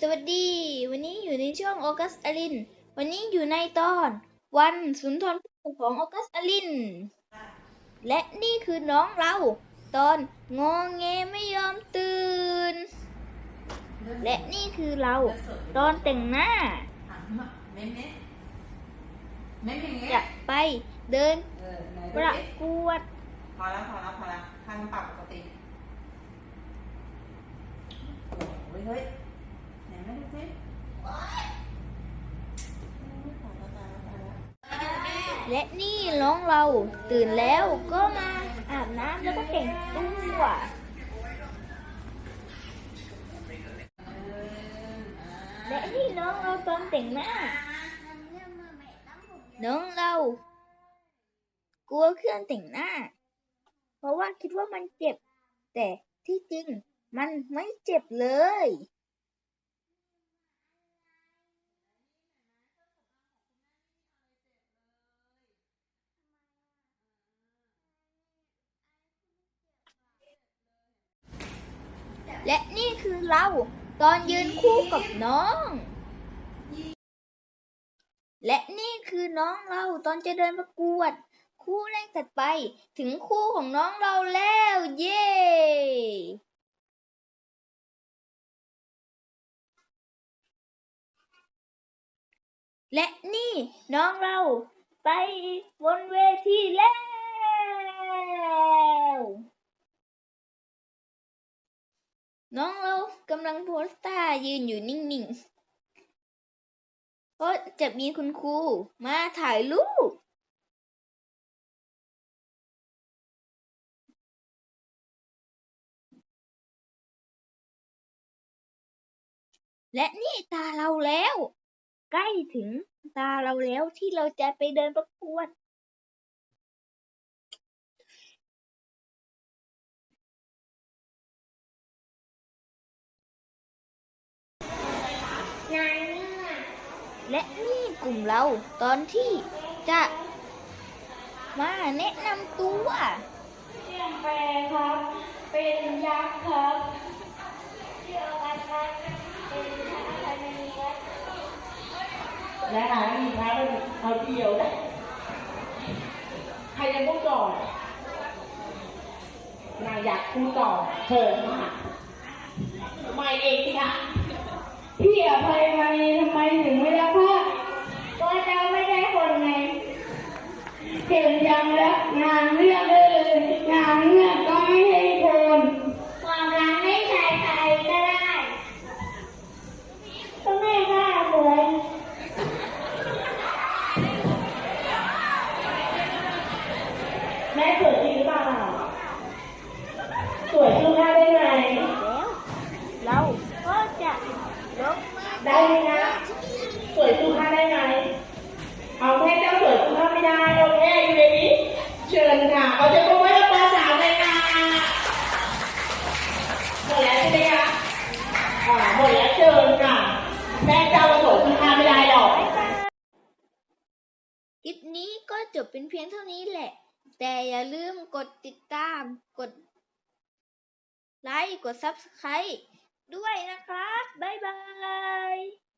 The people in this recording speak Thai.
สวัสดี วันนี้อยู่ในช่วงออกัสอลิน วันนี้อยู่ในตอน วันสุนทรภู่ของออกัสอลิน และนี่คือน้องเรา ตอนงองแงไม่ยอมตื่น และนี่คือเรา ตอนแต่งหน้าอยางเงี้จะไปเดินประกวด พอแล้วพอแล้วพอแล้วทางปรับปกติโอ้ยเฮ้ยไหนมาดูสิโอ๊ยตายแล้วตายแล้วตาย และนี่น้องเราตื่นแล้วก็มาอาบน้ำแล้วก็แต่งตัวและนี่น้องเราตอนแต่งหน้า น้องเรา กลัวเครื่องแต่งหน้า เพราะว่าคิดว่ามันเจ็บ แต่ที่จริงมันไม่เจ็บเลย และนี่คือเราตอนยืนคู่กับน้อง และนี่คือน้องเราตอนจะเดินประกวด คู่แรกถัดไปถึงคู่ของน้องเราแล้ว เย้และนี่น้องเราไปบนเวทีแล้ว น้องเรากำลังโพสท่ายืนอยู่นิ่งๆเพราะจะมีคุณครูมาถ่ายรูป และนี่ตาเราแล้ว ใกล้ถึงตาเราแล้วที่เราจะไปเดินประกวด และนี่กลุ่มเราตอนที่จะมาแนะนำตัวชื่อแปรครับ เป็นยักษ์ครับชื่ออวัตครับเป็นพระอภัยมณีครับและหามีพระเอาเดียวได้ใครจะพูดก่อนนายอยากพูดก่อนเชิญค่ะ พี่อภัยมณีทำไมถึงไม่รับพระก็เจ้าไม่ได้คนไงเก่งจังแล้วงานเรื่องได้เลยงานเลือก ได้ไหมนะ สวยสู้ข้าได้ไหมเอาแค่เจ้าสวยสู้ข้าไม่ได้โอเคอยู่ในนี้เชิญค่ะเอาจะมาไว้กับปลาสาวเลยค่ะหมดแล้วใช่ไหมคะอ่าหมดแล้วเชิญค่ะแม่เจ้าสวยสู้ข้าไม่ได้หรอกคลิปนี้ก็จบเป็นเพียงเท่านี้แหละ แต่อย่าลืมกดติดตามกดไลค์กด Subscribe ด้วยนะครับ บ๊ายบาย